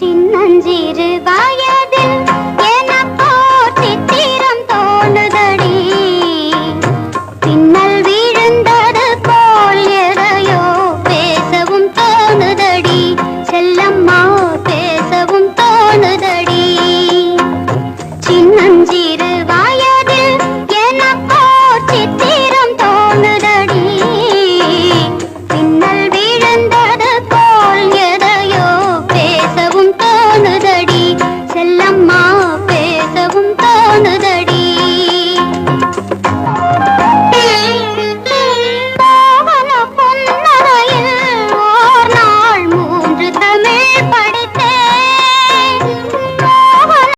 சின்னஞ்சிறு வா தொடுதடி